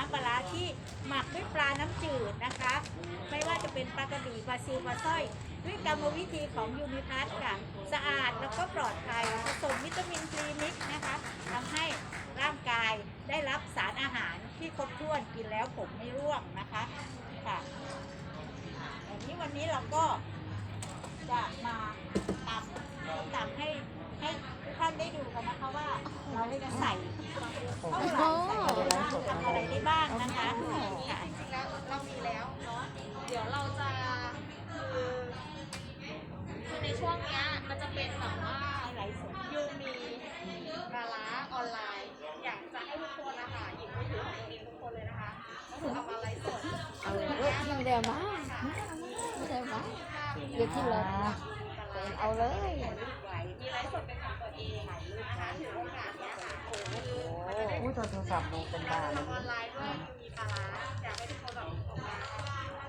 น้ำปลาร้าที่หมักด้วยปลาน้ำจืดนะคะ ไม่ว่าจะเป็นปลากระดีปลาซิวปลาสร้อย ด้วยกรรมวิธีของยูนิพัทค่ะ สะอาดแล้วก็ปลอดภัยผสมวิตามินพรีมิกนะคะทำให้ร่างกายได้รับสารอาหารที่ครบถ้วนกินแล้วผมไม่ร่วงนะคะค่ะอันนี้วันนี้เราก็จะมาตำตำให้ให้ทุกท่านได้ดูกันนะคะว่าเราจะใส่เท่าไหร่ ทำอะไรได้บ้างนะคะค่ะ จริงๆแล้วเรามีแล้วเนาะเดี๋ยวเราจะคือคือในช่วงเนี้ยมันจะเป็นแบบว่าให้ไลฟ์สดยูมีปลาร้าออนไลน์ อยากจะให้ทุกคนนะคะหยิบมือถือของตัวเองทุกคนเลยนะคะก็คือเอามาไลฟ์สดเอาเลยไม่ได้มาไม่ได้มาเดี๋ยวที่เลยเอาเลยมี ไลฟ์สดเป็นของตัวเองนะคะถือโอกาสเนี้ยค่ะคือมันจะได้อุ้ยโทรศัพท์ดูเป็นบ้าเลยทำออนไลน์ด้วยมีปลาร้าอยากให้ทุกคนแบบออกมา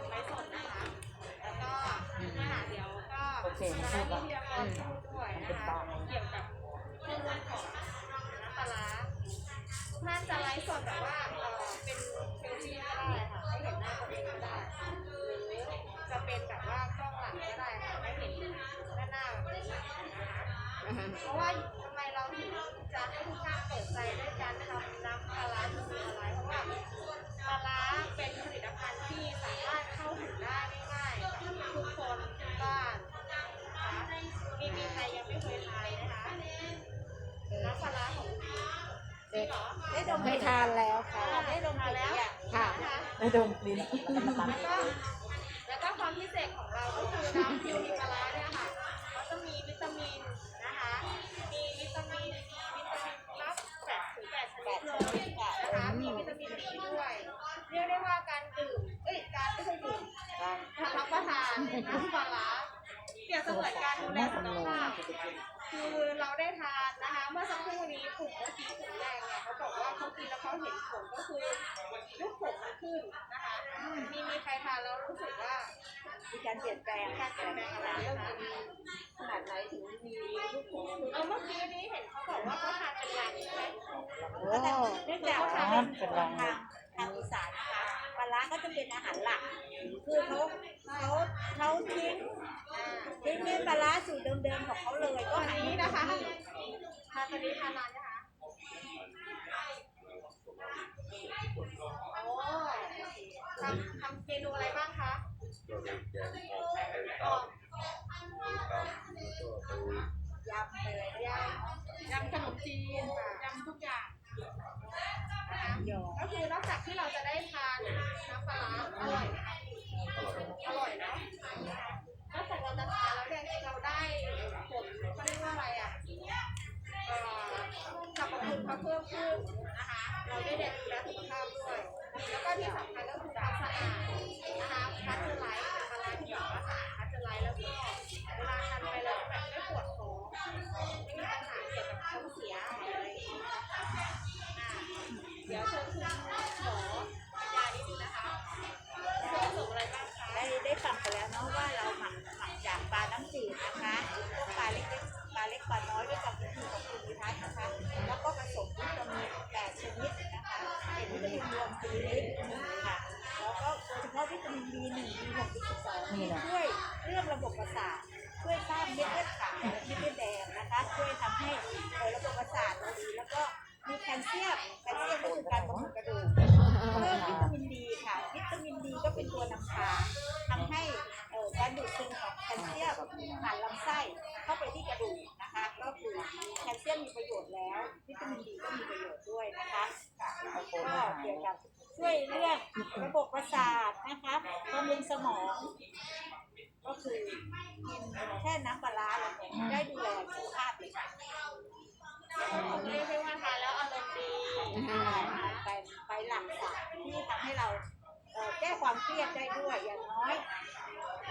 ไลฟ์สดนะคะ แล้วก็เนี่ยค่ะเดี๋ยวก็โอเคไม่พูดละเดี๋ยวก็พูดด้วยนะคะ เกี่ยวกับเรื่องของน้ำปลาร้าท่านจะไลฟ์สดแบบว่า ได้ดมไม่ทานแล้วค่ะได้ดมกลิ่นหรือยังค่ะนะคะไม่โดนกลิ้นแล้วก็แล้วก็ความพิเศษของเราก็คือน้ำยูนิปลาร้าเนี่ยค่ะเขาจะมีวิตามินนะคะ มีวิตามินมีวิตามินรับแปดถึงแปดชนิดเลยนะคะมีวิตามินดีด้วยเรียกได้ว่าการดื่มเอ้ยการไม่ใช่ดื่มการรับประทานน้ำปลาร้าเปรียบเสมือนการดูแลสุขภาพ คือเราได้ทานนะคะ เมื่อสักครู่นี้กลุ่มเมื่อกี้กลุ่มแรกเนี่ยเขาบอกว่าเขากินแล้วเขาเห็นผลก็คือลูกผมมันขึ้นนะคะมีมีใครทานแล้วรู้สึกว่ามีการเปลี่ยนแปลงการเปลี่ยนแปลงอะไรนะคะขนาดไหนถึงมีลูกผมเออเมื่อกี้นี้เห็นเขาบอกว่าเขาทานเป็นลังใช่ไหมโอ้เนื่องจากทางทางทางอีสานนะคะปลาร้าก็จะเป็นอาหารหลัก คือเขาเขาเขาทิ้งอ่าทิ้งเนื้อปลาร้าสูตรเดิมๆของเขาเลย ก็ตัวหายนี้นะคะทานตัวนี้ทานนานนะคะโอ้ทำทำเมนูอะไรบ้างคะยำไปเลยยำยำขนมจีนยำทุกอย่างนะคะยอก็คือนอกจากที่เรา B12 ที่ช่วยเรื่องระบบประสาทช่วยสร้างเม็ดเลือดขาวและเม็ดเลือดแดงนะคะช่วยทำให้ระบบประสาทเราดีแล้วก็มีแคลเซียมแคลเซียมก็คือการบำรุงกระดูกเพิ่มวิตามินดีค่ะวิตามินดีก็เป็นตัวนำพาทำให้เอ่อการดูดซึมของแคลเซียมผ่านลำไส้เข้าไปที่กระดูกนะคะ ก็คือแคลเซียมมีประโยชน์แล้ว วิตามินดีก็มีประโยชน์ด้วยนะคะก็เกี่ยวกับ ช่วยเรื่องระบบประสาทนะคะบำรุงสมอง ก็คือกินแค่น้ำปลาร้าแล้วได้ดูแลสุขภาพเลยค่ะเรียกว่าทานแล้วอารมณ์ดีไปไปหลักสารที่ทำให้เราแก้ความเครียดได้ด้วยอย่างน้อย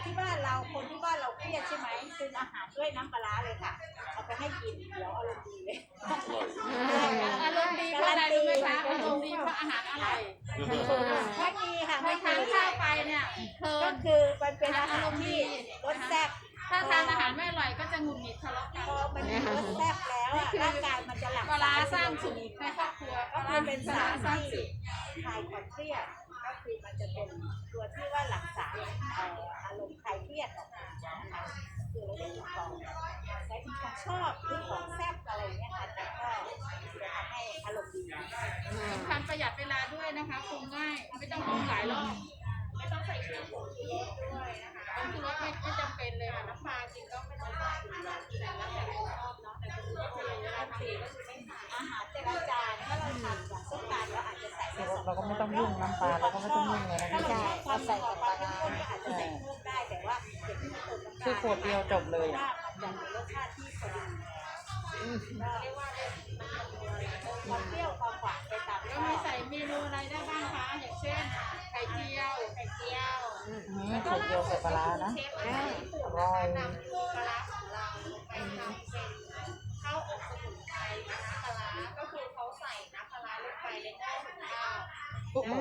ที่บ้านเราคนที่บ้านเราเครียดใช่ไหมซึมอาหารด้วยน้ำปลาร้าเลยค่ะเอาไปให้กินเดี๋ยวอารมณ์ดีเลยอารมณ์ดีเพราะอะไรรู้ไหมคะอารมณ์ดีเพราะอาหารอร่อยไม่มีค่ะไม่ไม่ทานมีข้าวไปเนี่ยเพลิก็นคือมันเป็นอาหารที่รสแซ่บถ้าทานอาหารไม่อร่อยก็จะหงุดหงิดทะเลาะกันพอมันรสแซ่บแล้วอะร่างกายมันจะหลั่งปลาร้าสร้างสุขในครอบครัวก็มันเป็นสารที่คลายความเครียดก็คือมันจะเป็นตัวที่ว่าหลั่งสารเอ่ออา รมณ์คลายเครียดออกมานะคะคือเราเรียกว่าของใช้ที่ของชอบหรือของแซ่บอะไรเงี้ยค่ะแต่ก็จะทำให้อารมณ์ดีสำคัญประหยัดเวลาด้วยนะคะปรุงง่ายไม่ต้องปรุงหลายรอบไม่ต้องใส่เครื่องปรุงเยอะด้วยนะคะก็คือว่าไม่ไม่จำเป็นเลยค่ะน้ำปลาจริงก็ไม่ต้องใส่แต่แล้วแต่เราชอบเนาะแต่คือว่าคือเวลาทำเองก็คือไม่ใส่อาหารแต่ละจานถ้าเราทำอย่างส้มตำเราอาจจะใส่แค่สองเราก็ไม่ต้องยุ่งน้ำปลาเราก็ไม่ต้องยุ่งเลยนะถ้าพี่เราชอบความใส่กับปลาเข้มข้นก็อาจจะใส่ ขวดเดียวจบเลยว่าอะมันจะมีรสชาติที่พอดีก็เรียกว่าความเปรี้ยวความหวานไปตามก็ชอมีบใส่เมนูอะไรได้บ้างคะ อย่างเช่น ไข่เจียว ไข่เจียวอืมขวดเดียวใส่ปลาร้านะเชฟอาหารญี่ปุ่นอร่อยนำปลาร้าของเราไปทำเป็นข้าวอบสมุนไพรน้ำปลาร้าก็คือเขาใส่น้ำปลาร้าลงไปในหม้อหุงข้าวโอ้โห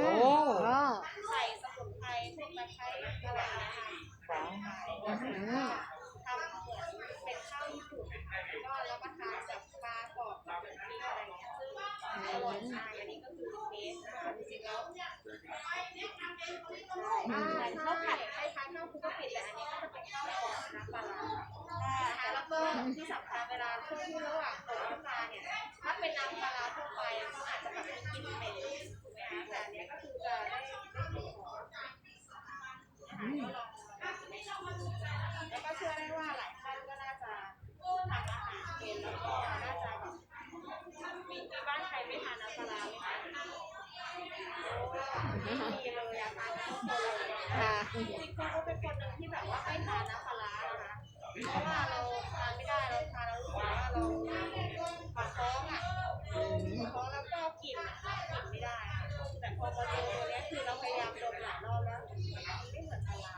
อ๋อ ใส่สมุนไพรพวกตะไคร้อะไรนะคะ ว้าว อืม ทำเหมือนเป็นข้าวญี่ปุ่นนะคะก็รับประทานกับปลากรอบกับพริกอะไรเงี้ยซึ่ง ใช่อันนี้ก็คือเทสนะคะจริงๆแล้ว จริงๆเขาเป็นคนหนึ่งที่แบบว่าไม่ทานน้ำาราเพราะว่าเราทานไม่ได้เราทานแล้ลูกว่าเราปากท้องอะท้องแล้วก็กินอะกินไม่ได้แต่พอมาเจอตันี้คือเราพยายามดมหลายรอบแล้วไม่เหมือนปารา